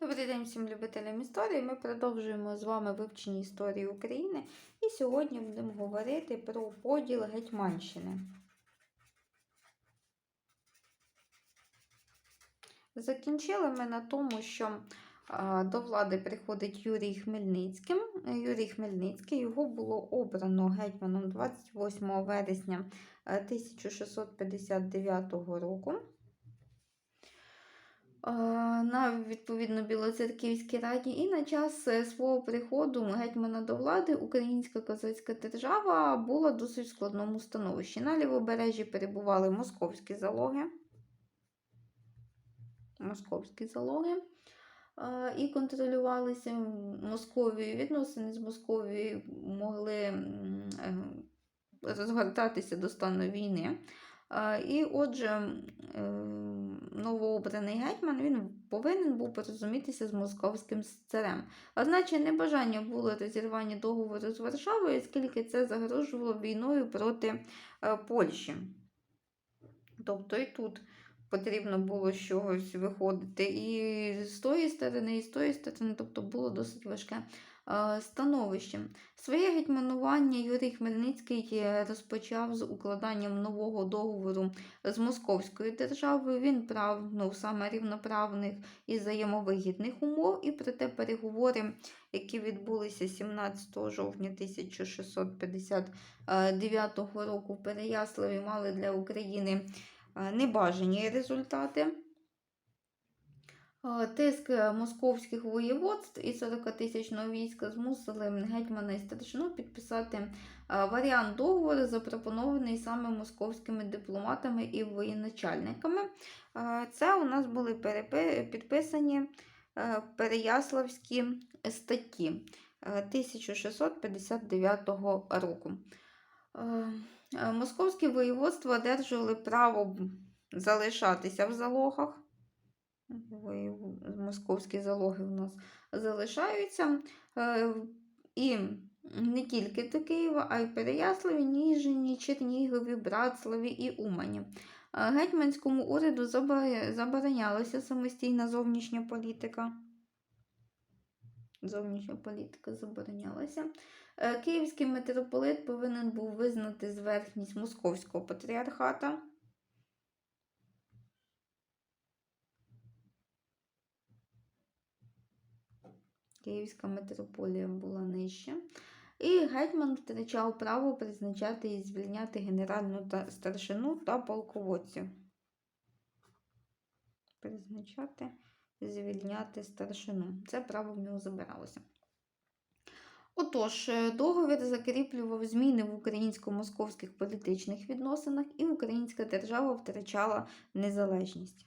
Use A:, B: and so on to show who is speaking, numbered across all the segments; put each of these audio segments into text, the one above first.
A: Добрий день всім любителям історії. Ми продовжуємо з вами вивчення історії України. І сьогодні будемо говорити про поділ Гетьманщини. Закінчили ми на тому, що до влади приходить Юрій Хмельницький. Юрій Хмельницький його було обрано гетьманом 28 вересня е, 1659 року. Е, на відповідно Білоцерківській раді, і на час е, свого приходу гетьмана до влади Українська козацька держава була в досить складному становищі. На лівобережжі перебували московські залоги. Московські залоги. е, І контролювалися Московією. Відносини з Московією могли розгортатися до стану війни. А, І отже, е, новообраний гетьман він повинен був порозумітися з московським царем. Одначе небажання було розірвання договору з Варшавою, оскільки це загрожувало війною проти е, Польщі. Тобто і тут потрібно було з чогось виходити і з тої сторони, і з тої сторони, тобто було досить важке е, становище. Своє гетьманування Юрій Хмельницький е, розпочав з укладанням нового договору з Московською державою. Він прагнув саме рівноправних і взаємовигідних умов, і проте переговори, які відбулися 17 жовтня 1659 року в Переяславі, мали для України е, небажані результати. Е, Тиск московських воєводств і 40-тисячного війська змусили гетьмана і старшину підписати е, варіант договору, запропонований саме московськими дипломатами і воєначальниками. Е, Це у нас були підписані е, Переяславські статті е, 1659 року. Е, е, Московські воєводства одержували право залишатися в залогах. Московські залоги у нас залишаються. Е, І не тільки до Києва, а й Переяславі, Ніжині, Чернігові, Братславі і Умані. Е, Гетьманському уряду заборонялася самостійна зовнішня політика. Зовнішня політика заборонялася. Е, Київський митрополит повинен був визнати зверхність московського патріархата. Київська митрополія була нижче. І гетьман втрачав право призначати і звільняти генеральну та старшину та полководців. Призначати, звільняти старшину. Це право в нього забиралося. Отож, е, договір закріплював зміни в українсько-московських політичних відносинах, і українська держава втрачала незалежність.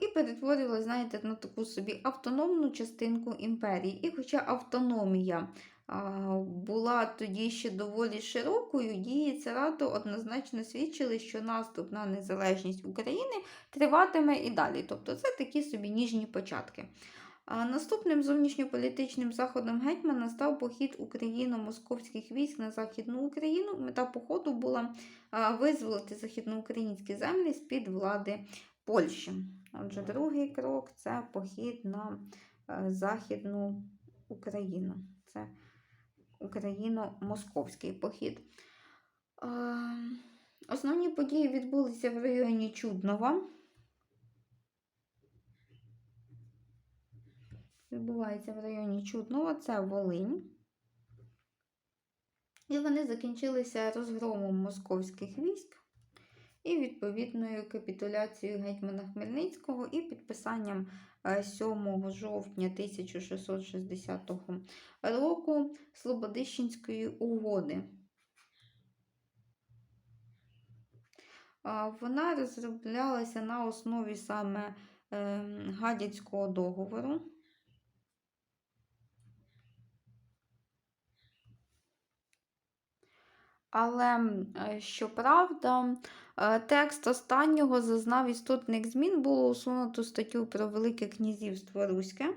A: І перетворила, знаєте, на таку собі автономну частинку імперії. І хоча автономія була тоді ще доволі широкою, дії царату однозначно свідчили, що наступ на незалежність України триватиме і далі. Тобто це такі собі ніжні початки. Наступним зовнішньополітичним заходом гетьмана став похід україно-московських військ на Західну Україну. Мета походу була визволити західноукраїнські землі з-під влади Польщі. Отже, другий крок це похід на е, Західну Україну. Це Україно-московський похід. Е, Основні події відбулися в районі Чуднова. Відбувається в районі Чуднова, це Волинь. І вони закінчилися розгромом московських військ і відповідною капітуляцією гетьмана Хмельницького і підписанням е, 7 жовтня 1660 року Слободищенської угоди. Вона розроблялася на основі саме ем, Гадяцького договору. Але, е, щоправда, е, текст останнього зазнав істотних змін, було усунуто статтю про Велике князівство Руське.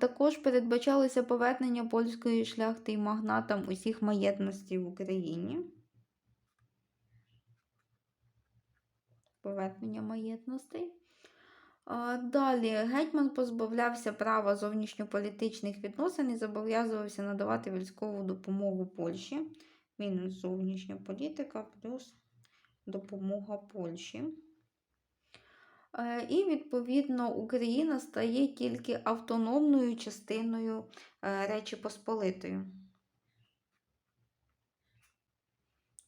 A: Також передбачалося повернення польської шляхти і магнатам усіх маєтностей в Україні. повернення маєтностей. Далі гетьман позбавлявся права зовнішньополітичних відносин і зобов'язувався надавати військову допомогу Польщі. Мінус зовнішня політика плюс допомога Польщі. Е, І, відповідно, Україна стає тільки автономною частиною е, Речі Посполитої.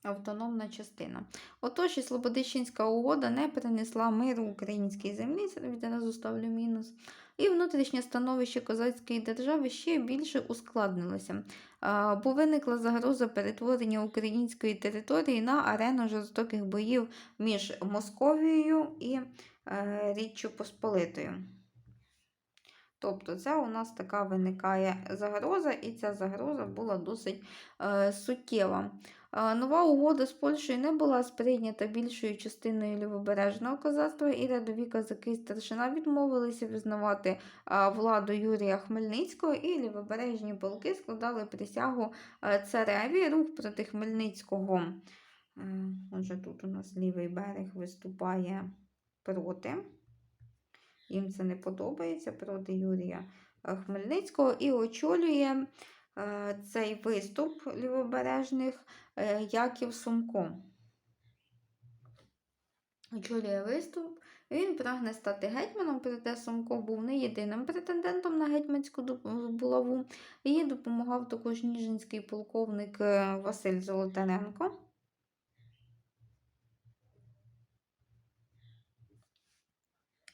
A: Автономна частина. Отож, і Слободищенська угода не принесла миру українській землі, це відразу ставлю мінус. І внутрішнє становище козацької держави ще більше ускладнилося, бо виникла загроза перетворення української території на арену жорстоких боїв між Московією і е, Річчю Посполитою. Тобто, це у нас така виникає загроза, і ця загроза була досить е, суттєва. Е, Нова угода з Польщею не була сприйнята більшою частиною лівобережного козацтва, і рядові козаки старшина відмовилися визнавати е, владу Юрія Хмельницького, і лівобережні полки складали присягу е, цареві. Рух проти Хмельницького. е, Отже, тут у нас лівий берег виступає проти. Їм це не подобається проти Юрія е, Хмельницького і очолює е, цей виступ лівобережних е, Яків Сумко. Очолює виступ. Він прагне стати гетьманом, проте Сумко був не єдиним претендентом на гетьманську булаву. Їй допомагав також ніжинський полковник Василь Золотаренко.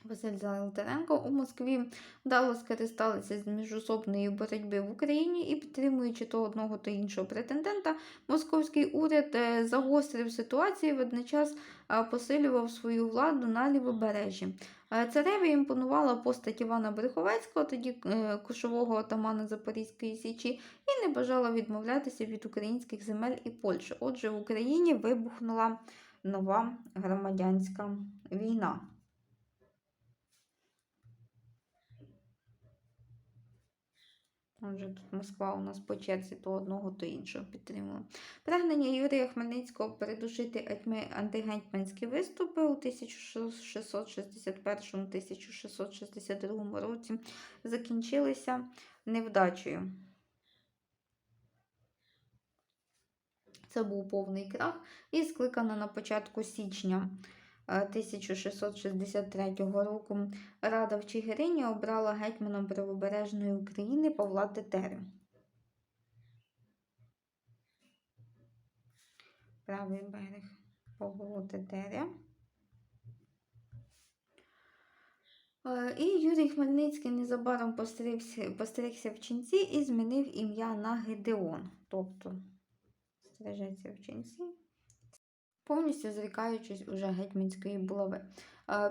A: Василь Золотаренко у Москві вдало скористалися з міжособної боротьби в Україні і, підтримуючи то одного, то іншого претендента, московський уряд е, загострив ситуацію, і водночас е, посилював свою владу на лівобережжі. Е, Цареві імпонувала постать Івана Бреховецького, тоді кошового отамана Запорізької Січі, і не бажала відмовлятися від українських земель і Польщі. Отже, в Україні вибухнула нова громадянська війна. Отже, тут Москва у нас по черзі то одного, то іншого підтримала. Прагнення Юрія Хмельницького передушити антигетьманські виступи у 1661-1662 році закінчилися невдачею. Це був повний крах і скликана на початку січня 1663 року Рада в Чигирині обрала гетьманом правобережної України Павла Тетерю. Правий берег Павло Тетеря. Е, І Юрій Хмельницький незабаром постригся, постригся в ченці і змінив ім'я на Гедеон. Тобто стрижеться в ченці, повністю зрікаючись уже гетьманської булави.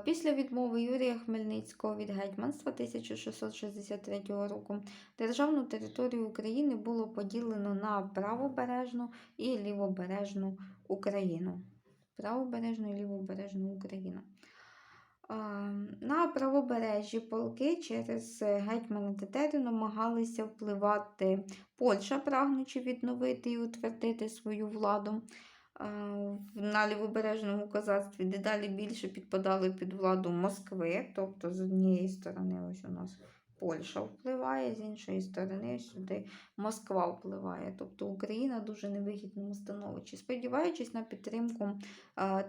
A: Після відмови Юрія Хмельницького від гетьманства 1663 року державну територію України було поділено на правобережну і лівобережну Україну. Правобережну і лівобережну Україну. На правобережжі полки через гетьмана Тетерю намагалися впливати Польща, прагнучи відновити і утвердити свою владу. На лівобережному козацтві дедалі більше підпадали під владу Москви, тобто з однієї сторони ось у нас Польща впливає, з іншої сторони сюди Москва впливає. Тобто Україна в дуже невигідному становищі. Сподіваючись на підтримку,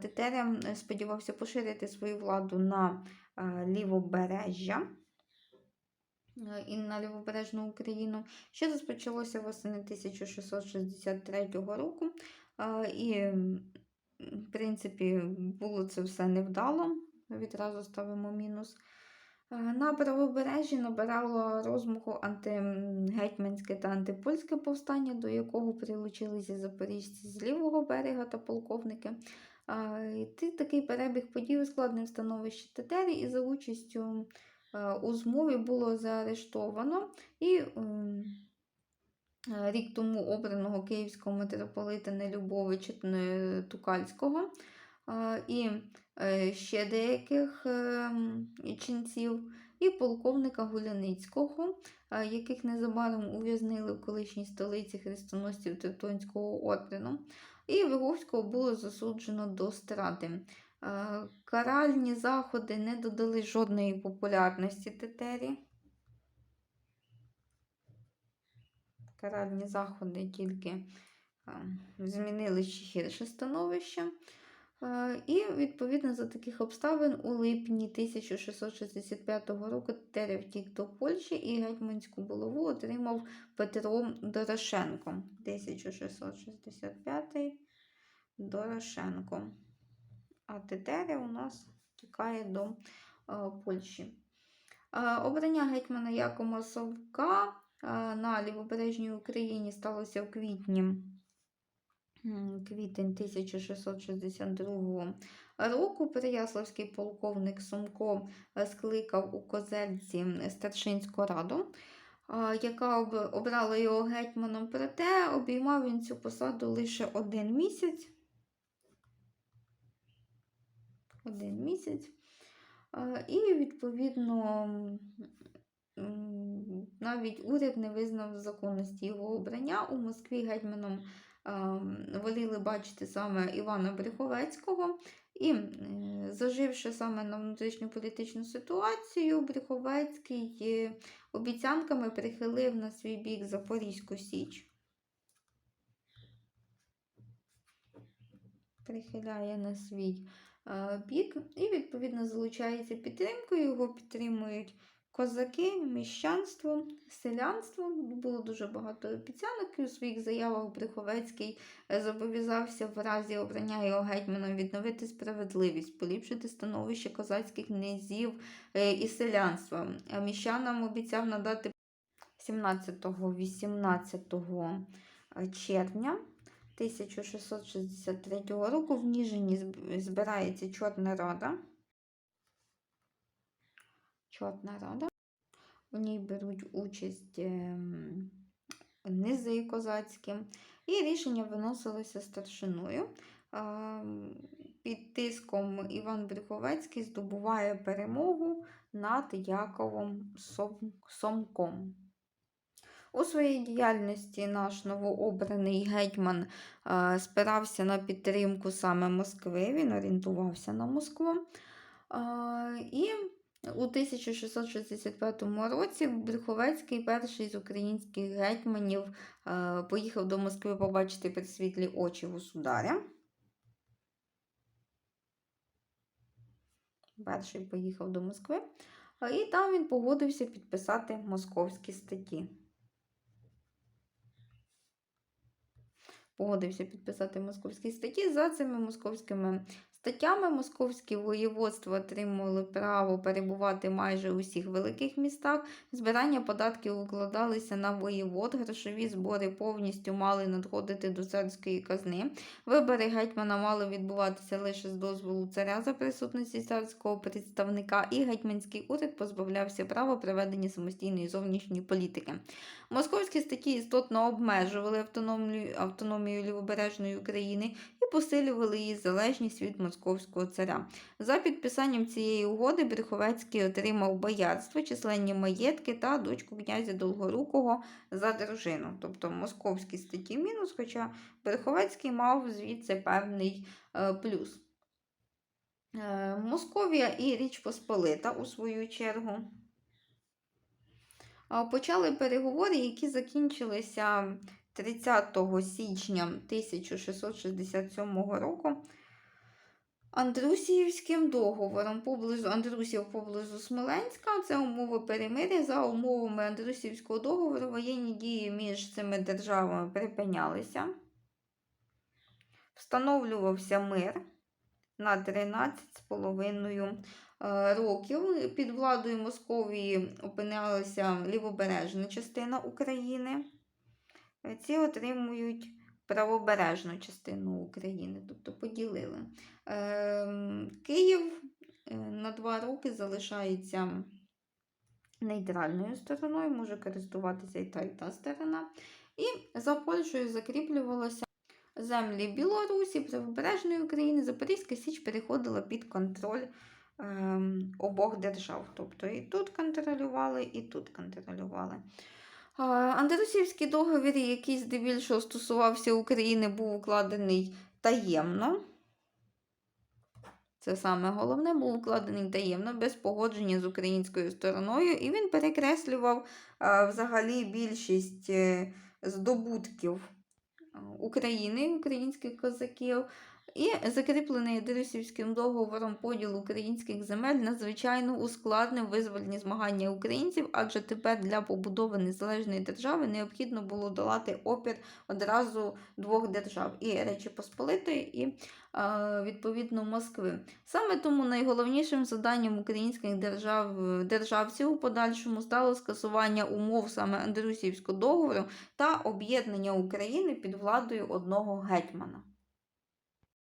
A: Тетеря е, сподівався поширити свою владу на лівобережжя е, і на лівобережну Україну, що розпочалося восени 1663 року. І, в принципі, було це все невдало. Відразу ставимо мінус. На правобережжі набирало розмаху антигетьманське та антипольське повстання, до якого прилучилися запоріжці з лівого берега та полковники. Такий перебіг подій ускладнив становище Тетері, і за участю у змові було заарештовано і рік тому обраного київського митрополита Нелюбовича е, Тукальського е, і е, ще деяких ченців, і полковника Гуляницького, е, яких незабаром ув'язнили в колишній столиці хрестоносців Тевтонського ордену. І Виговського було засуджено до страти. Е, Каральні заходи не додали жодної популярності Тетері. Каральні заходи тільки е, змінили ще гірше становище. Е, І, відповідно, за таких обставин у липні 1665 року Тетері втік до Польщі і гетьманську булаву отримав Петро Дорошенко. 1665 Дорошенко. А Тетеря у нас тікає до е, Польщі. Обрання гетьмана Якома Совка на лівобережній Україні сталося в квітні. Квітень 1662 року Переяславський полковник Сумко скликав у Козельці старшинську раду, яка обрала його гетьманом. Проте обіймав він цю посаду лише один місяць. Один місяць. І, відповідно, навіть уряд не визнав законності його обрання. У Москві гетьманом воліли бачити саме Івана Бреховецького. І, е, заживши саме на внутрішню політичну ситуацію, Бреховецький е, обіцянками прихилив на свій бік Запорізьку Січ. Прихиляє на свій е, бік і, відповідно, залучається підтримкою. Його підтримують козаки, міщанство, селянство. Було дуже багато обіцянок. І у своїх заявах Бреховецький е, зобов'язався в разі обрання його гетьманом відновити справедливість, поліпшити становище козацьких князів е, і селянства. А міщанам обіцяв надати 17-18 червня 1663 року в Ніжині збирається Чорна Рада. Чорна Рада. У ній беруть участь ем, низи козацькі. І рішення виносилося старшиною. Під тиском Іван Брюховецький здобуває перемогу над Яковом Сомком. У своїй діяльності наш новообраний гетьман спирався на підтримку саме Москви, він орієнтувався на Москву. І у 1665 році Брюховецький, перший з українських гетьманів, е, поїхав до Москви побачити присвітлі очі государя. Перший поїхав до Москви, і там він погодився підписати московські статті. Погодився підписати московські статті. За цими московськими статтями московські воєводства отримували право перебувати майже у всіх великих містах. Збирання податків укладалися на воєвод, грошові збори повністю мали надходити до царської казни. Вибори гетьмана мали відбуватися лише з дозволу царя за присутності царського представника, і гетьманський уряд позбавлявся права проведення самостійної зовнішньої політики. Московські статті істотно обмежували автономію, автономію лівобережної України і посилювали її залежність від московського царя. За підписанням цієї угоди Брюховецький отримав боярство, численні маєтки та дочку князя Долгорукого за дружину. Тобто московські статті мінус, хоча Брюховецький мав звідси певний е, плюс. Е, Московія і Річ Посполита у свою чергу. Почали переговори, які закінчилися 30 січня 1667 року Андрусіївським договором поблизу Андрусів поблизу Смоленська. Це умови перемир'я. За умовами Андрусівського договору воєнні дії між цими державами припинялися. Встановлювався мир на 13,5 е, років. Під владою Московії опинялася лівобережна частина України. Е, Ці отримують правобережну частину України, тобто поділили. Ем, Київ е, на два роки залишається нейтральною стороною, може користуватися і та, і та сторона. І за Польщею закріплювалося землі Білорусі, Правобережної України, Запорізька Січ переходила під контроль ем, обох держав. Тобто і тут контролювали, і тут контролювали. Андерусівський договір, який здебільшого стосувався України, був укладений таємно. це саме головне, був укладений таємно, без погодження з українською стороною, і він перекреслював а, взагалі більшість е, здобутків України, українських козаків. І закріплений Дерусівським договором поділ українських земель надзвичайно ускладнив визвольні змагання українців, адже тепер для побудови незалежної держави необхідно було долати опір одразу двох держав і Речі Посполитої, і е, відповідно Москви. Саме тому найголовнішим завданням українських держав, державців у подальшому стало скасування умов саме Андрусівського договору та об'єднання України під владою одного гетьмана.